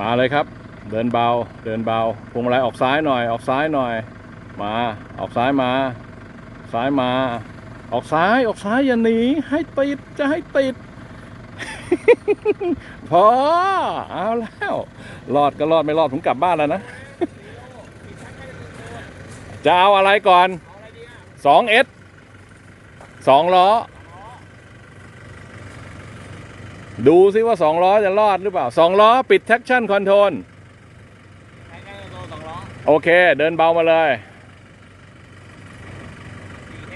มาเลยครับ เดินเบา เดินเบาพวงมาลัยออกซ้ายหน่อย ออกซ้ายหน่อย มา ออกซ้ายมา ซ้ายมา ออกซ้าย ออกซ้ายอย่าหนี ให้ติด จะให้ติด พอ เอาแล้ว รอดก็รอดไม่รอดผมกลับบ้านแล้วนะ จะเอาอะไรก่อนสองเอสสองล้อ ดูซิว่าสองล้อจะรอดหรือเปล่าสองล้อปิด traction control ใช้แค่ตัวสองล้อโอเค เดินเบามาเลย4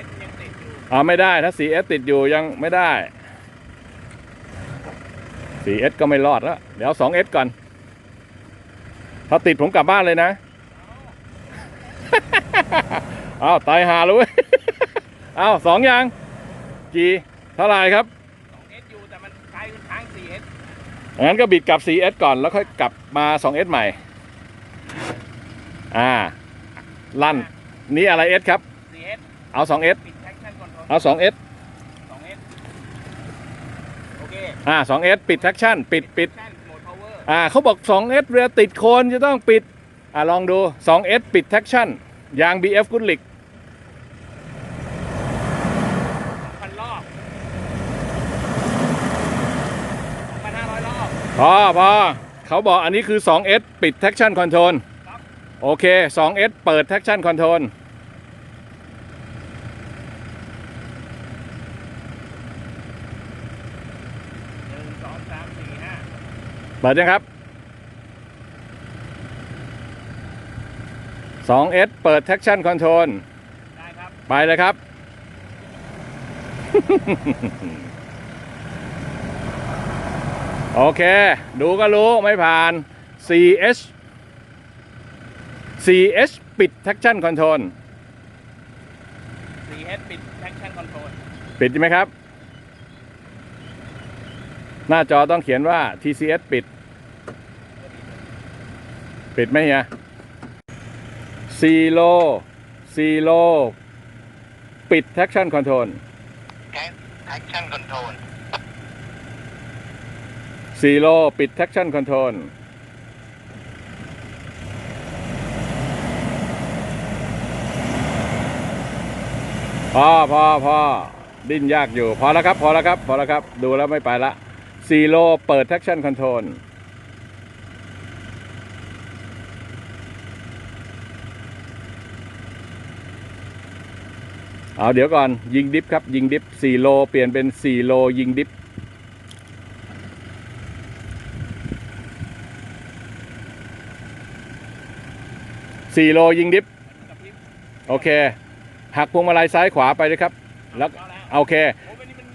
s ยังติดอยู่อ่าไม่ได้ถ้า 4S ติดอยู่ยังไม่ได้ 4S ก็ไม่รอดแล้วเดี๋ยว 2S ก่อน ถ้าติดผมกลับบ้านเลยนะอ้าวตายหาเลยเว้ยอ้าวสองยังกี่เท่าไหร่ครับ 2 s อยู่แต่มันไกลมันทาง 4 s งั้นก็บิดกลับ 4S ก่อนแล้วค่อยกลับมา 2S ใหม่ อ่า ลั่น นี่อะไร S ครับ 4 s เอา 2S ปิด traction control เอา 2S 2 s โอเคอ่า 2S ปิด traction ปิดปิด traction mode power อ่าเขาบอก 2S เรือติดโคนจะต้องปิด อ่าลองดู 2S ปิด traction ยาง BF กุลิก 2,000 รอบ2,500 รอบ พอพอเขาบอกอันนี้คือ 2S ปิด traction control ครับโอเค 2S เปิด traction control 1 2 3 4 5เปิดยังครับ 2S เปิด traction control ได้ครับ ไปเลยครับ โอเค ดูก็รู้ไม่ผ่าน 4H 4H ปิด traction control 4 s ปิด traction control ปิดใช่ไหมครับ หน้าจอต้องเขียนว่า TCS ปิด ปิดไหมเฮียซีโลซีโลปิด traction control traction control ซีโล ปิด traction control พอพอพอดิ้นยากอยู่ พอแล้วครับ พอแล้วครับ พอแล้วครับ ดูแล้วไม่ไปละซีโล เปิด traction control เอาเดี๋ยวก่อนยิงดิฟครับ ยิงดิฟ4โล เปลี่ยนเป็น 4 โล ยิงดิฟ 4โลยิงดิฟโอเค หักพวงมาลัยซ้ายขวาไปเลยครับ แล้วเอาแล้วโอเคโอ้วันนี้มัน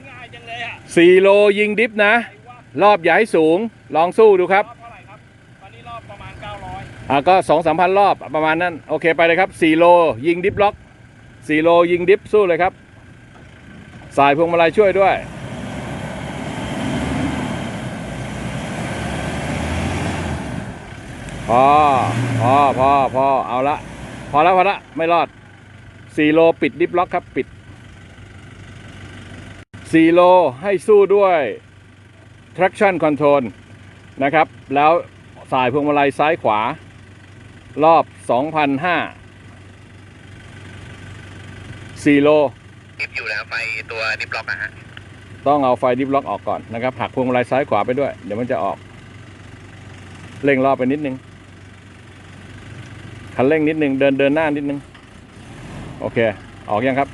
ง่โลยิงดิฟนะ รอบอย่าให้สูง ลองสู้ดูครับรอบเท่าไหร่ครับตอนนี้รอบประมาณ900อ่าก็สองสามพันรอบประมาณนั้น โอเคไปเลยครับ4โลยิงดิฟล็อก4โลยิงดิฟสู้เลยครับ สายพวงมาลัยช่วยด้วย อพอพอพอเอาละ พอแล้วพอละ ไม่รอด4โลปิดดิฟล็อกครับปิด4โลให้สู้ด้วย traction control นะครับ แล้วสายพวงมาลัยซ้ายขวา รอบ 2,005 4 โลดิฟอยู่แล้วไฟตัวดิฟล็อกอะฮะ ต้องเอาไฟดิฟล็อกออกก่อนนะครับ หักพวงมาลัยซ้ายขวาไปด้วย เดี๋ยวมันจะออก เร่งรอบไปนิดนึง คันเร่งนิดนึงเดินเดินหน้านิดนึง โอเค ออกยังครับ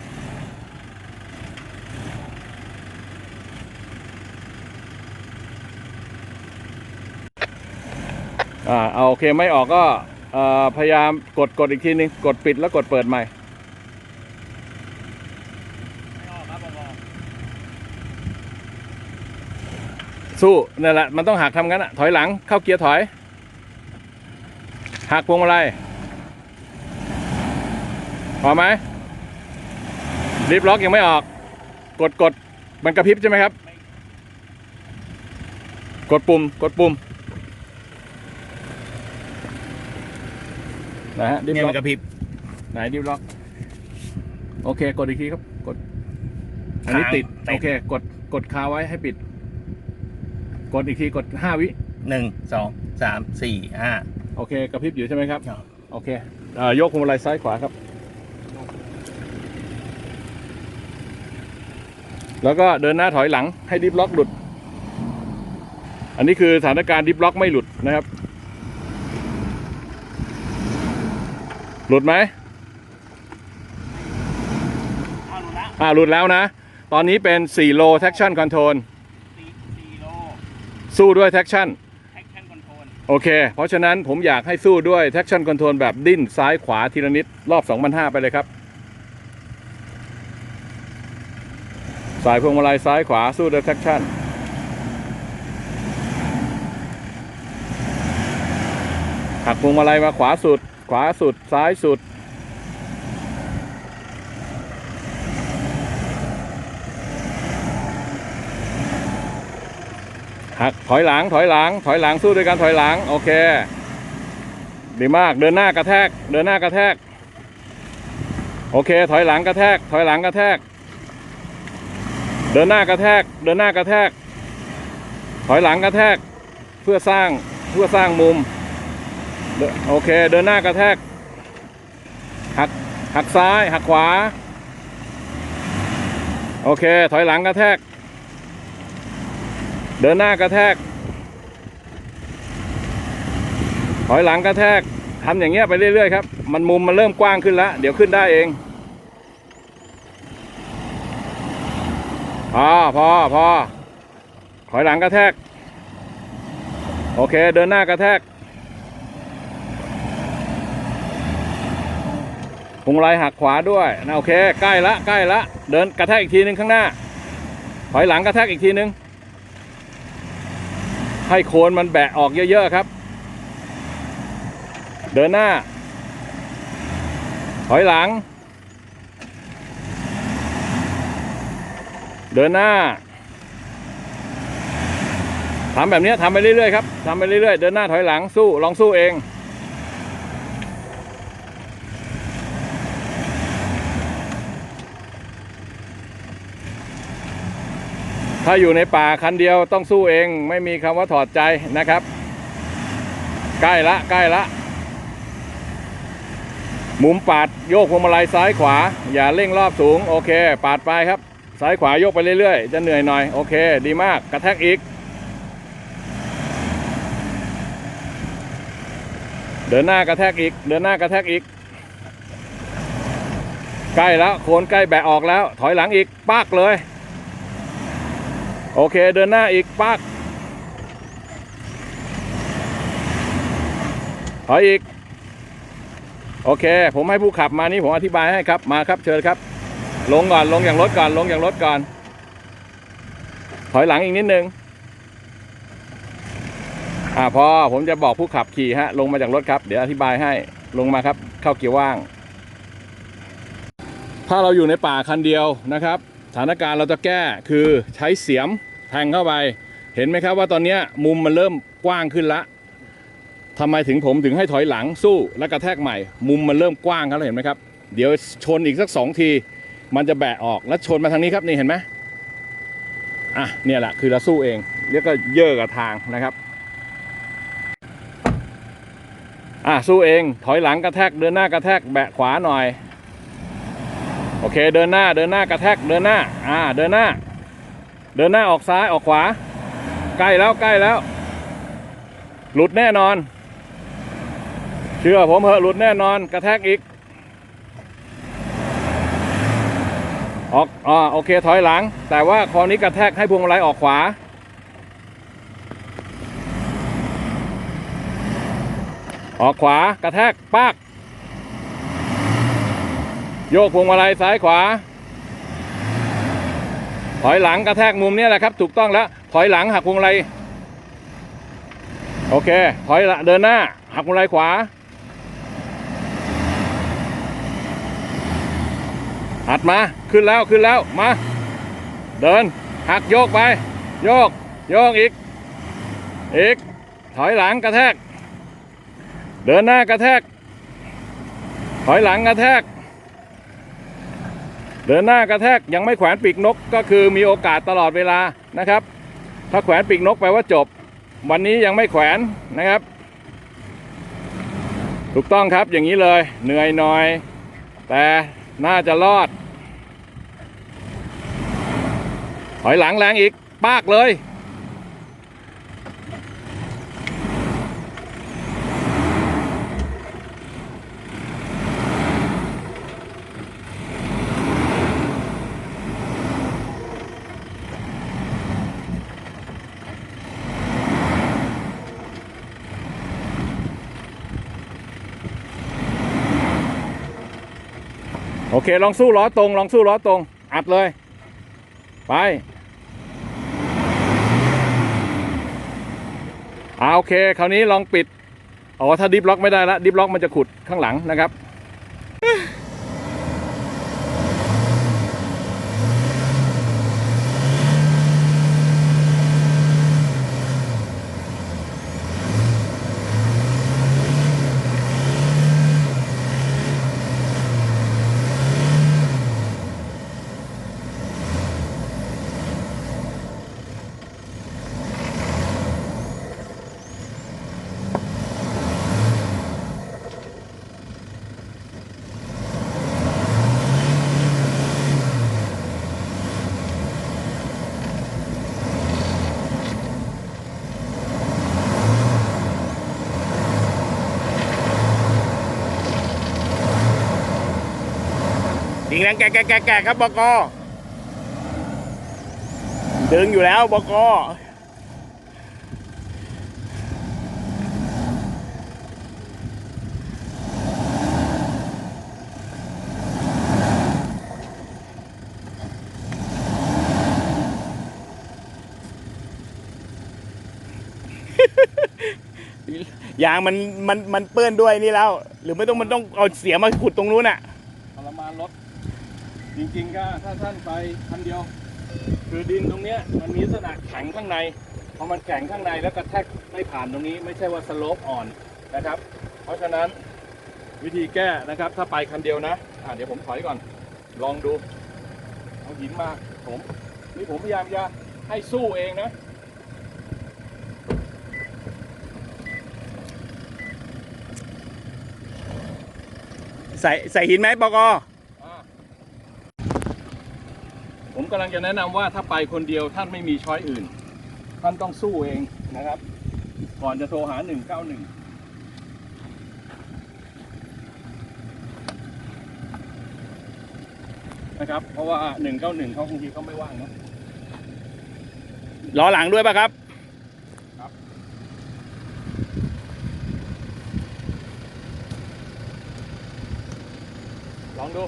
อ่าเอาโอเคไม่ออกก็พยายามกดกดอีกทีนึง กดปิดแล้วกดเปิดใหม่ไม่ออกครับบอกสู้นั่นแหละมันต้องหักทำงั้นอะถอยหลังเข้าเกียร์ถอย หักพวงมาลัย พอไหมรีบล็อกยังไม่ออก กดกดมันกระพริบใช่ไหมครับ กดปุ่มกดปุ่มนะฮะรีบเนี่ยล็มัอกนกระพริบ ไหนรีบล็อกโอเค กดอีกทีครับ กด อันนี้ติดค้างติด โอเค กดกดคาไว้ให้ปิด กดอีกทีกดห้าวิ หนึ่งสองสามสี่ห้าโอเคกระพริบอยู่ใช่ไหมครับครับโอเคเอ่อยกพวงมาลัยซ้ายขวาครับ แล้วก็เดินหน้าถอยหลังให้ดิฟล็อกหลุด อันนี้คือสถานการณ์ดิฟล็อกไม่หลุดนะครับ หลุดไหมอ้าวหลุดละอ่าหลุดแล้วนะ ตอนนี้เป็น4โล traction control สี่สี่โล สู้ด้วย traction แท็กชั่นโทรลโอเค เพราะฉะนั้นผมอยากให้สู้ด้วย traction control แบบดิ้นซ้ายขวาทีละนิดรอบ 2,500 ไปเลยครับ สายพวงมาลัยซ้ายขวาสู้ด้วย traction หักพวงมาลัยมาขวาสุด ขวาสุด ซ้ายสุด หักถอยหลัง ถอยหลัง ถอยหลังสู้ด้วยกันถอยหลัง โอเค ดีมาก เดินหน้ากระแทก เดินหน้ากระแทก โอเค ถอยหลังกระแทก ถอยหลังกระแทก เดินหน้ากระแทก เดินหน้ากระแทก ถอยหลังกระแทก เพื่อสร้าง เพื่อสร้างมุมเดินโอเค เดินหน้ากระแทก หัก หักซ้าย หักขวา โอเค ถอยหลังกระแทก เดินหน้ากระแทก ถอยหลังกระแทกทำอย่างเงี้ยไปเรื่อยๆครับ มันมุมมันเริ่มกว้างขึ้นแล้ว เดี๋ยวขึ้นได้เอง พอพอพอถอยหลังกระแทก โอเค เดินหน้ากระแทกพวงมาลัยหักขวาด้วยนะโอเค ใกล้ละใกล้ละ เดินกระแทกอีกทีนึงข้างหน้า ถอยหลังกระแทกอีกทีนึง ให้โคนมันแบะออกเยอะๆครับ เดินหน้า ถอยหลัง เดินหน้าทำแบบนี้ทำไปเรื่อยๆครับทำไปเรื่อยๆ เดินหน้าถอยหลังสู้ลองสู้เอง ถ้าอยู่ในป่าคันเดียวต้องสู้เองไม่มีคำว่าถอดใจนะครับ ใกล้ละใกล้ละมุมปาดโยกพวงมาลัยซ้ายขวา อย่าเร่งรอบสูง โอเค ปาดไปครับ ซ้ายขวายกไปเรื่อยๆ จะเหนื่อยหน่อย โอเค ดีมากกระแทกอีก เดินหน้ากระแทกอีก เดินหน้ากระแทกอีก ใกล้แล้วโคนใกล้แบะออกแล้ว ถอยหลังอีกปักเลย โอเค เดินหน้าอีกปักถอยอีก โอเค ผมให้ผู้ขับมานี่ผมอธิบายให้ครับมาครับเชิญครับ ลงก่อนลงอย่างรถก่อนลงอย่างรถก่อน ถอยหลังอีกนิดนึง อ่าพอผมจะบอกผู้ขับขี่ฮะ ลงมาจากรถครับ เดี๋ยวอธิบายให้ลงมาครับ เข้าเกียร์ว่าง ถ้าเราอยู่ในป่าคันเดียวนะครับสถานการณ์เราจะแก้คือใช้เสียมแทงเข้าไป เห็นไหมครับว่าตอนนี้มุมมันเริ่มกว้างขึ้นละทำไมถึงผมถึงให้ถอยหลังสู้และกระแทกใหม่ มุมมันเริ่มกว้างครับเห็นไหมครับ เดี๋ยวชนอีกสักสองที มันจะแบะออกแล้วชนมาทางนี้ครับนี่เห็นไหมอะเนี่ยแหละคือเราสู้เองเรียกก็เยอะกับทางนะครับอะสู้เองถอยหลังกระแทกเดินหน้ากระแทกแบะขวาหน่อย โอเคเดินหน้าเดินหน้ากระแทกเดินหน้าอ่าเดินหน้า เดินหน้าออกซ้ายออกขวา ใกล้แล้วใกล้แล้ว หลุดแน่นอน เชื่อผมเหอะหลุดแน่นอน กระแทกอีก ออกอ่าโอเคถอยหลัง แต่ว่าคราวนี้กระแทกให้พวงมาลัยออกขวา ออกขวากระแทกปากโยกพวงมาลัยซ้ายขวา ถอยหลังกระแทกมุมนี้แหละครับ ถูกต้องแล้ว ถอยหลังหักพวงมาลัยโอเค ถอยละเดินหน้าหักพวงมาลัยขวา หัดมา ขึ้นแล้วขึ้นแล้ว มา เดิน หักโยกไป โยก โยกอีก อีก ถอยหลังกระแทก เดินหน้ากระแทก ถอยหลังกระแทก เดินหน้ากระแทก ยังไม่แขวนปีกนก ก็คือมีโอกาสตลอดเวลานะครับ ถ้าแขวนปีกนกแปลว่าจบ วันนี้ยังไม่แขวนนะครับ ถูกต้องครับอย่างนี้เลย เหนื่อยหน่อย แต่ น่าจะรอด ถอยหลังแรงอีก ปากเลย ลองสู้ล้อตรง ลองสู้ล้อตรง อัดเลย ไปอ่าโอเค คราวนี้ลองปิดอ๋อถ้าดิฟล็อกไม่ได้ละดิฟล็อกมันจะขุดข้างหลังนะครับ งแรงแกะแกะแกะแกะครับบกดึงอยู่แล้วบกยางมันมันมันเปื้อนด้วยนี่แล้ว หรือไม่ต้องมันต้องเอาเสียมาขุดตรงนู้นอะ จริงๆก็ถ้าท่านไปคันเดียว คือดินตรงเนี้ยมันมีลักษณะแข็งข้างในพอมันแข็งข้างในแล้วกระแทกไม่ผ่านตรงนี้ ไม่ใช่ว่าสโลปอ่อนนะครับ เพราะฉะนั้นวิธีแก้นะครับ ถ้าไปคันเดียวนะอ่าเดี๋ยวผมถอยก่อน ลองดูเอาหินมาผมนี่ผมพยายามจะให้สู้เองนะใส่ใส่หินไหมบกอา ผมกำลังจะแนะนำว่าถ้าไปคนเดียวท่านไม่มีช้อยอื่น ท่านต้องสู้เองนะครับ ก่อนจะโทรหา 191นะครับเพราะว่า 191เขาบางทีเขาไม่ว่างเนอะล้อหลังด้วยป่ะครับลองดู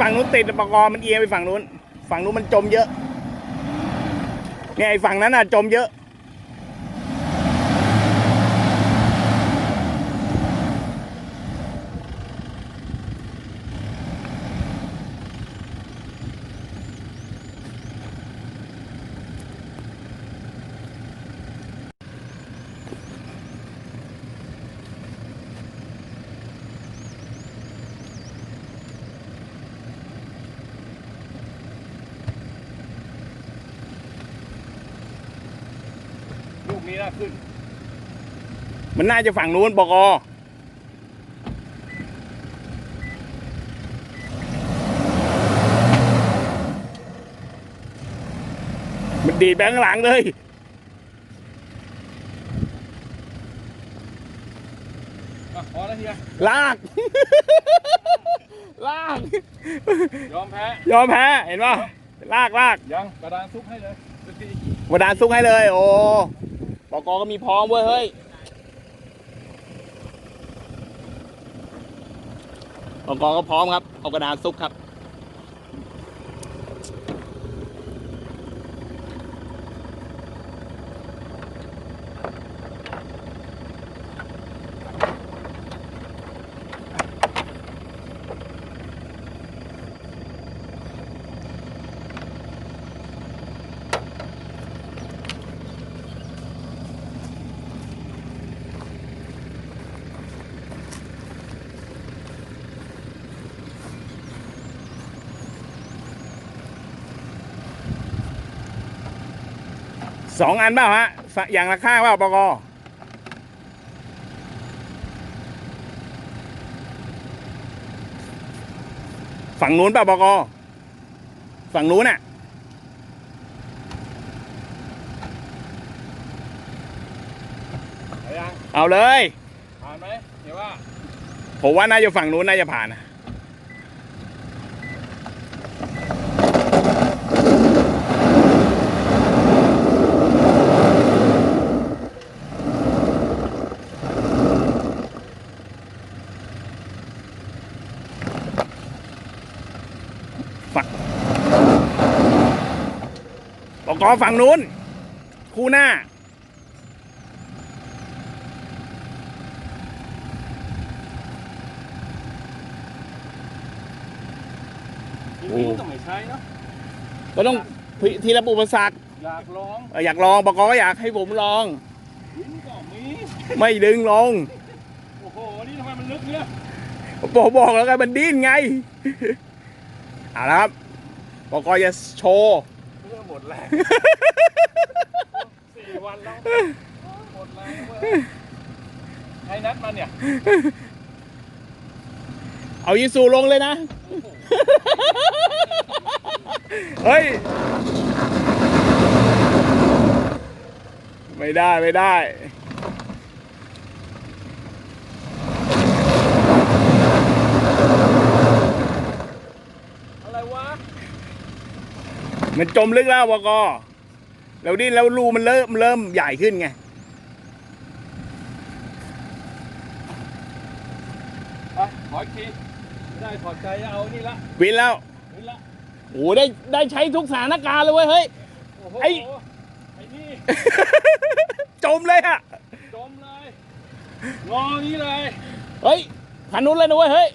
ฝั่งนู้นติดปกมันเอียงไปฝั่งนู้น ฝั่งนู้นมันจมเยอะ เนี่ยไอ้ฝั่งนั้นอะจมเยอะ มันน่าจะฝั่งนู้นปกมันดีดไปข้างหลังเลยแล้วเฮียลาก ลาก ยอมแพ้ยอมแพ้เห็นป่ะลากลากยังกระดานซุกให้เลยสักทีวดานซุกให้เลย โอ้ปกก็มีพร้อมเว้ยเฮ้ย ปกก็พร้อมครับเอากระดานซุกครับ สองอันเปล่าฮะฝอย่างละข้างเปล่าปกฝั่งนู้นเปล่าปกฝั่งนู้นน่ะเอายังเอาเลย ผ่านไหมเดี๋ยวว่า ผมว่าน่าจะฝั่งนู้นน่าจะผ่านนะ ปกฝั่งนู้น คู่หน้าทีนี้ต้องไม่ใช้เนาะก็ต้องพิทีละอุปสรรคอยากลองเอ่ออยากลองบอกก็อยากให้ผมลองวินก็มีไม่ดึงลงโอ้โห นี่ทำไมมันลึกเนี่ยผมบอกแล้วกันมันดิ้นไง เอาละครับบอกก็จะโชว์เพื่อห มดแรงสี่วันแล้วหมดแรงเว้ยใครนัดมันเนี่ยเอายิสูลงเลยนะ เฮ้ย ไม่ได้ไม่ได้ อะไรวะ มันจมลึกแล้วบอกก็แล้วดิ้นแล้วรูมันเริ่มเริ่มใหญ่ขึ้นไงไปขออีกทีไม่ได้ถอดใจเอานี่ละวินแล้ววินละโอ้โหได้ได้ใช้ทุกสถานการณ์เลยเว้ยเฮ้ย โอ้โหไอ้ ไอ้นี่ จมเลยอะจมเลยงอนี้เลยเฮ้ยขันนู้นเลยนะเว้ยเฮ้ย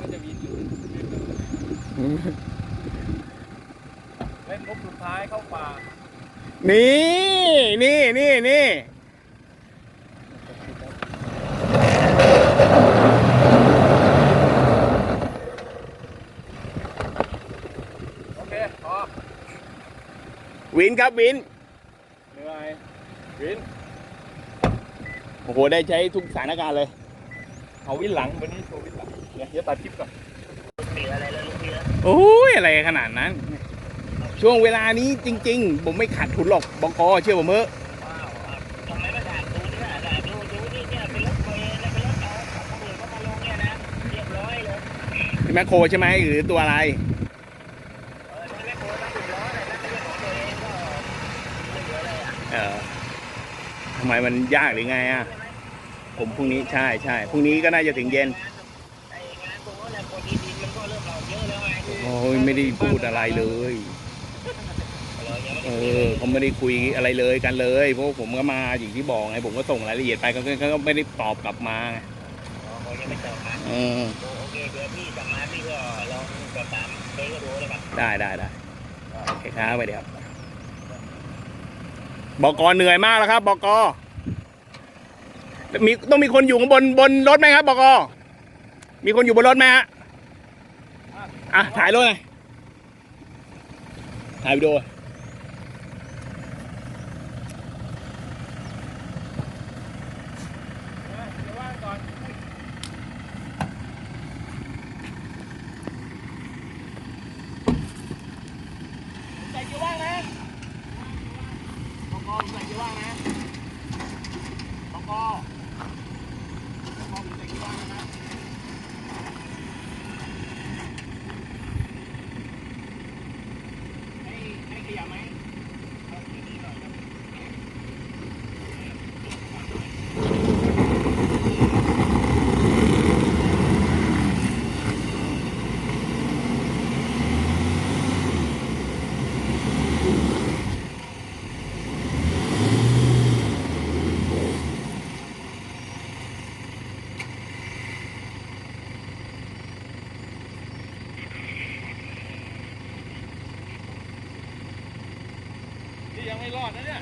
มันจะมีอยู่ เล่นรบสุดท้ายเข้าป่า นี่นี่นี่นี่โอเคพอวินครับวิน เหนื่อยวินโอ้โห ได้ใช้ทุกสถานการณ์เลย เอาวินหลังวันนี้โชว์วินหลังเดี๋ยวตัดคลิปก่อน โอ้ยอะไรขนาดนั้น ช่วงเวลานี้จริง ๆ ผมไม่ขาดทุนหรอกบกเชื่อผมเถอะแมคโครใช่ไหมหรือตัวอะไรเออทำไมมันยากหรือไงอะ ผมพรุ่งนี้ใช่ใช่พรุ่งนี้ก็น่าจะถึงเย็น โอ้ย ไม่ได้พูดอะไรเลย เออเขาไม่ได้คุยอะไรเลยกันเลยเพราะผมก็มาอย่างที่บอกไงผมก็ส่งรายละเอียดไปเขาก็เขาก็ไม่ได้ตอบกลับมาไงเออได้ได้ได้โอเคครับไปเดี๋ยวครับบอกเหนื่อยมากแล้วครับบอกมีต้องมีคนอยู่ข้างบนบนรถไหมครับบอกมีคนอยู่บนรถไหมฮะอะถ่ายรถหน่อย ถ่ายวิดีโอ เดี๋ยวว่างก่อน ใส่เกียร์ว่างนะบอกใส่เกียร์ว่างนะ อดนะเนี่ย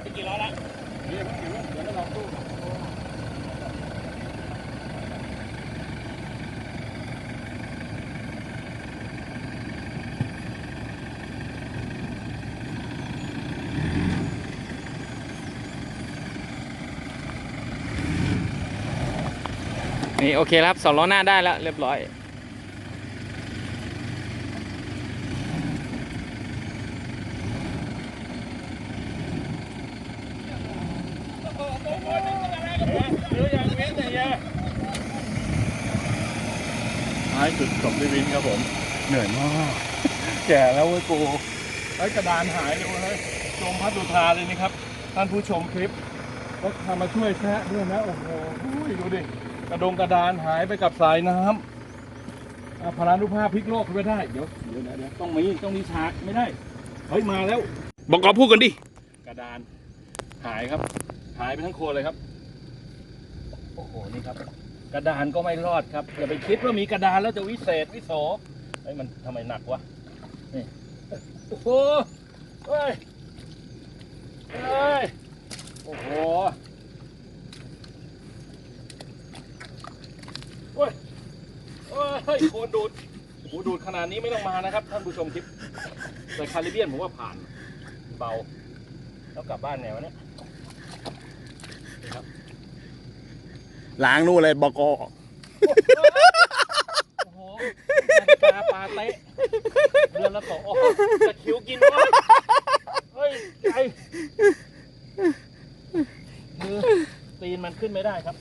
ไปกี่ล้อละเดี๋ยวเพิ่งเดี๋ยวเดี๋ยวเราลองตู้ก่อน นี่โอเคครับสองล้อหน้าได้แล้วเรียบร้อย ท้ายสุดจบด้วยวินครับผม เหนื่อยมาก แก่แล้วเว้ยกูไอ้ยกระดานหายเลยเว้ยจมพัดดุทาเลยนี่ครับ ท่านผู้ชมคลิปก็ทำมาช่วยแซะด้วยนะ โอ้โหดูดิ ระดงกระดานหายไปกับสายน้ำอะพลานุภาพพลิกโลกไม่ได้เดี๋ยวเดี๋ยวเดี๋ยวเดี๋ยวต้องมีต้องมีฉากไม่ได้ เฮ้ยมาแล้ว บอกกอพูดกันดิ กระดานหายครับ หายไปทั้งโคนเลยครับ โอ้โห นี่ครับ กระดานก็ไม่รอดครับอย่าไปคิดว่ามีกระดานแล้วจะวิเศษวิโสไอ้ยมันทำไมหนักวะ นี่ โอ้โหเฮ้ยเฮ้ยโอ้โหเฮ้ยเฮ้ยโคนดูดโอ้โหดูดขนาดนี้ไม่ต้องมานะครับ ท่านผู้ชมคลิป แต่คาริเบียนผมว่าผ่านเบา แล้วกลับบ้านไงวะเนี่ยล้างนู่นเลยบอกกอโอ้โหนาฬิกาปาเต๊ะเรือนละสองโอ้โหตะคริวกินวะเฮ้ยไอมือตีนมันขึ้นไม่ได้ครับ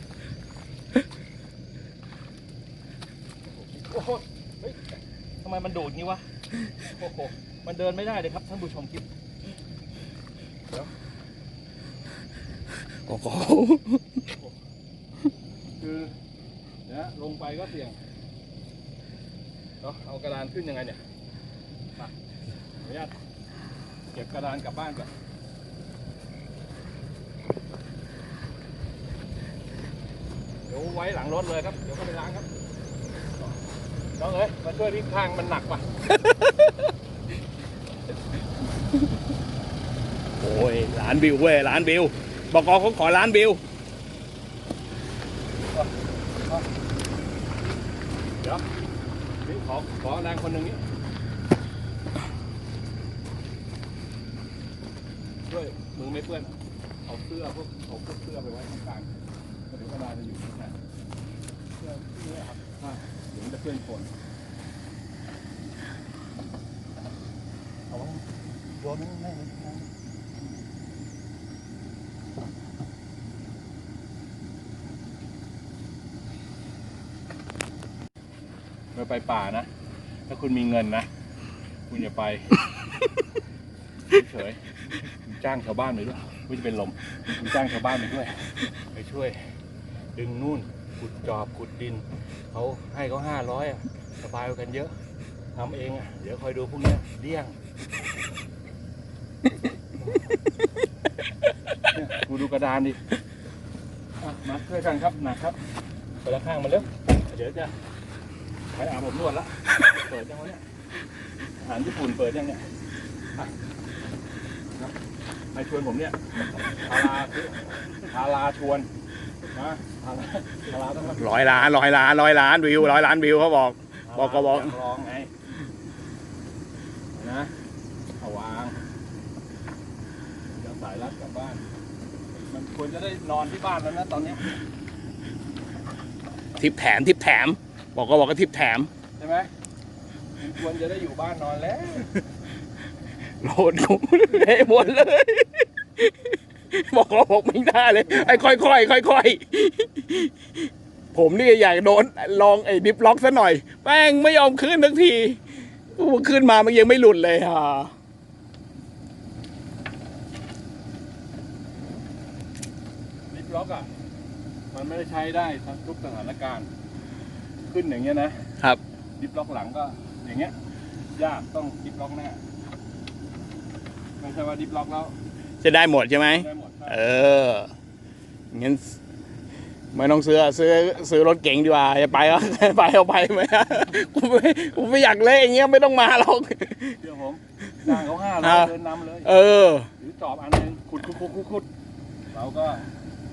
โอ้โหเฮ้ยทำไมมั นโดดงี้วะ โอ้โห มันเดินไม่ได้เลยครับท่านผู้ชมคลิปบอกกอคือนะลงไปก็เสี่ยงเนาะเอากระดานขึ้นยังไงเนี่ยมาขออนุญาตเก็บกระดานกลับบ้านก่อนเดี๋ยวไว้หลังรถเลยครับ เดี๋ยวก็ไปล้างครับ น้องเอ้ยมาช่วยพี่ข้างมันหนักป่ะ โอ้ยล้านวิวเว้ยล้านวิวบอกกอเขาขอล้านวิวเดี๋ยวนี่ขอขอแรงคนหนึ่งนี้ช่วยมือไม่เปื้อนเอาเสื้อพวกเอาพวกเสื้อไปไว้ตรงกลางแล้วเดี๋ยวกระดาษจะอยู่ข้างในเสื้อเสื้อครับอะเดี๋ยว มันจะเปื้อนฝนเอาไว้โยนไม่ไม่ไม่ไปป่านะ ถ้าคุณมีเงินนะ คุณอย่าไป เฉยๆจ้างชาวบ้านไปด้วยคุณจะเป็นลม คุณจ้างชาวบ้านไปด้วย ไปช่วย ดึงนู่น ขุดจอบขุดดินเขาให้เขาห้าร้อยอะสบายกว่ากันเยอะทำเองอะเดี๋ยวคอยดูพวกเนี้ยเลี่ยงเนี่ยกูดูกระดานดิอะมาช่วยกันครับหนักครับไปละข้างมันเร็วเดี๋ยวจะไปอาบผมนวดละเปิดยังวะเนี่ยอาหารญี่ปุ่นเปิดยังเนี่ยอะครับใครชวนผมเนี่ยพาราพาราชวน ราพาราต้องมาร้อยล้านร้อยล้านร้อยล้านวิวร้อยล้านวิวเขาบอก บอกก็บอกยาลองไงนะเอาวางเดี๋ยวสายรัดกลับบ้าน มันควรจะได้นอนที่บ้านแล้วนะตอนเนี้ยทิปแถมทิปแถม บอกก็บอกก็ทิปแถมใช่ไหมมันควรจะได้อยู่บ้านนอนแล้วโหลดกูเละหมดเลย บอกก็บอกไม่ได้เลย ไอ้ค่อยๆค่อยๆผมนี่อยากโดนลองไอ้ดิฟล็อกซะหน่อยแป้งไม่ยอมขึ้นทักทีกูขึ้นมามันยังไม่หลุดเลยฮะลิฟต์ล็อกอะ มันไม่ได้ใช้ได้ทั้งทุกสถานการณ์ ขึ้นอย่างเงี้ยนะครับลิฟต์ล็อกหลังก็ อย่างเงี้ยยากต้องลิฟต์ล็อกหน้าไม่ใช่ว่าลิฟต์ล็อกแล้ว จะได้หมดใช่ไหมได้หมดใช่เอองั้นไม่ต้องซื้อซื้อซื้อรถเก๋งดีกว่าอย่าไปก็ไปเอาไปไหมกูไม่กูไม่อยากเละอย่างเงี้ยไม่ต้องมาหรอก เดี๋ยวผมจ้างเขาห้าร้อ่าอยเดินนำเลย เออถือจอบอันหนึงขุดขุดขุดขุดขุดเราก็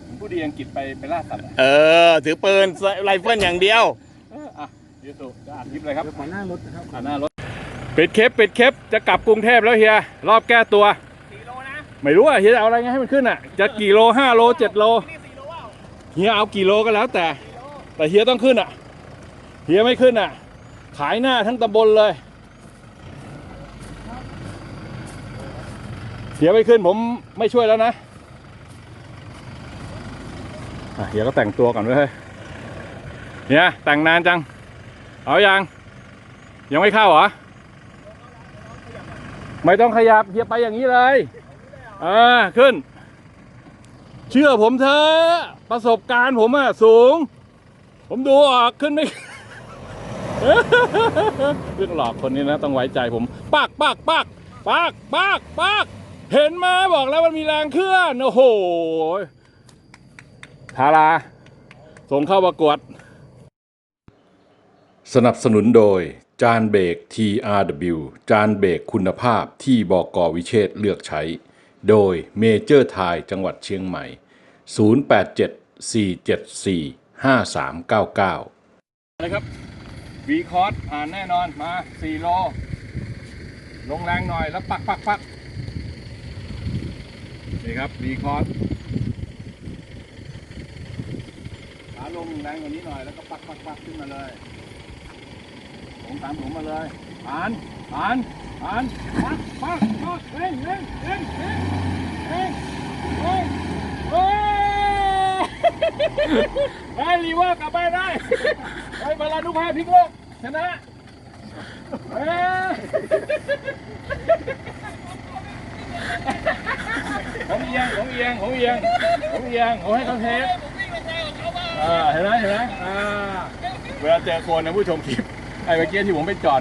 เหมือนผู้ดีอังกฤษไปไปล่าสัตว์อะเออ ถือปืนไรเฟิลอย่างเดียว เอออะยูสุจะอัดคลิปเลยครับผ่านหน้ารถนะครับผ่านหน้ารถ ปิดเคปปิดเคปจะกลับกรุงเทพแล้วเฮีย รอบแก้ตัว ไม่รู้อะเฮียจะเอาอะไรไงให้มันขึ้นอะ จะกี่โลห้าโลเจ็ดโลเฮียเอากี่โลก็แล้วแต่ แต่เฮียต้องขึ้นอะเฮียไม่ขึ้นอะ ขายหน้าทั้งตำบลเลยเฮียไม่ขึ้นผมไม่ช่วยแล้วนะเฮียก็แต่งตัวก่อนเว้ยเฮียแต่งนานจัง เอายังยังไม่เข้าเหรอ ไม่ต้องขยับเฮียไปอย่างนี้เลย อ่าขึ้น เชื่อผมเถอะประสบการณ์ผมอะสูง ผมดูออกขึ้นไม่เรื่องหลอกคนนี้นะต้องไว้ใจผมปักปักปักปักปักปักเห็นไหมาบอกแล้วมันมีแรงเคลื่อนโอ้โหทาราส่งเข้าประกวด สนับสนุนโดย จานเบรก TRW จานเบรกคุณภาพที่บอกวิเชษเลือกใช้ โดยเมเจอร์ไทยจังหวัดเชียงใหม่ 0874745399นะครับวีคอร์สผ่านแน่นอนมา 4 โล ลงแรงหน่อยแล้วปักปักปักนี่ครับวีคอร์สขาลงแรงกว่านี้หน่อยแล้วก็ปักปักปักขึ้นมาเลย ผมตามผมมาเลย ผ่านผ่านผ่านปักปักปักเร่งเร่งเร่งเร่งเร่งเร่งเร่งได้รีเวอร์กลับบ้านได้ไปบาลานุภาพพลิกโลกชนะเอ้ยผมเอียงผมเอียงผมเอียงผมเอียงผมให้เขาเทสเห็นไหมเห็นไหมเวลาเจอคนนะผู้ชมคลิปไอ้เมื่อกี้ที่ผมไปจอด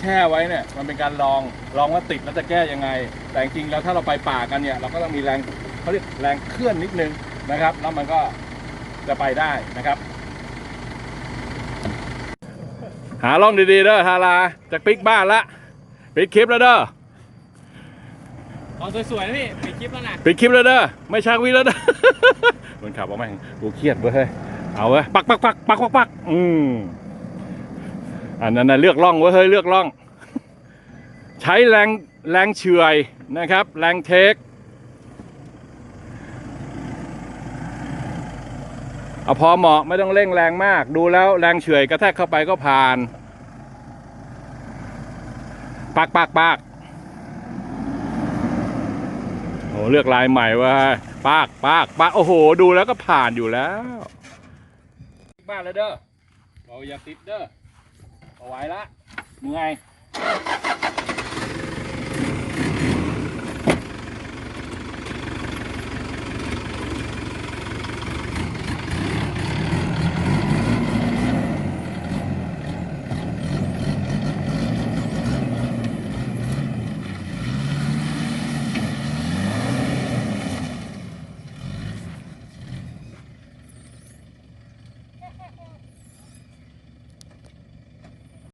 แช่ไว้เนี่ยมันเป็นการลองลองว่าติดแล้วจะแก้ยังไง แต่จริงๆแล้วถ้าเราไปป่ากันเนี่ย เราก็ต้องมีแรงเขาเรียกแรงเคลื่อนนิดนึงนะครับ แล้วมันก็จะไปได้นะครับ หาล่องดีๆเด้อทาราจะปิกบ้านละปิดคลิปแล้วเด้อเอาสวยๆนะพี่ไปคลิปแล้วนะปิดคลิปแล้วเด้อไม่ชักวิแล้วเด้อคนขับบอกแม่งกูเครียดเว้ยเฮ้ยเอาเว้ยปักปักปักปักปักปักอืม อันนั้นนะเลือกล่องเว้เฮ้ยเลือกล่อง ใช้แรงแรงเฉื่อยนะครับ แรงเทคเอาพอเหมาะไม่ต้องเร่งแรงมาก ดูแล้วแรงเฉื่อยกระแทกเข้าไปก็ผ่านปักปักปักโอ้เลือกลายใหม่ว่าปากปากปากโอ้โห ดูแล้วก็ผ่านอยู่แล้ว บ้านแล้วเด้อเราอย่าติดเด้อ ไหว้ละเมื่อย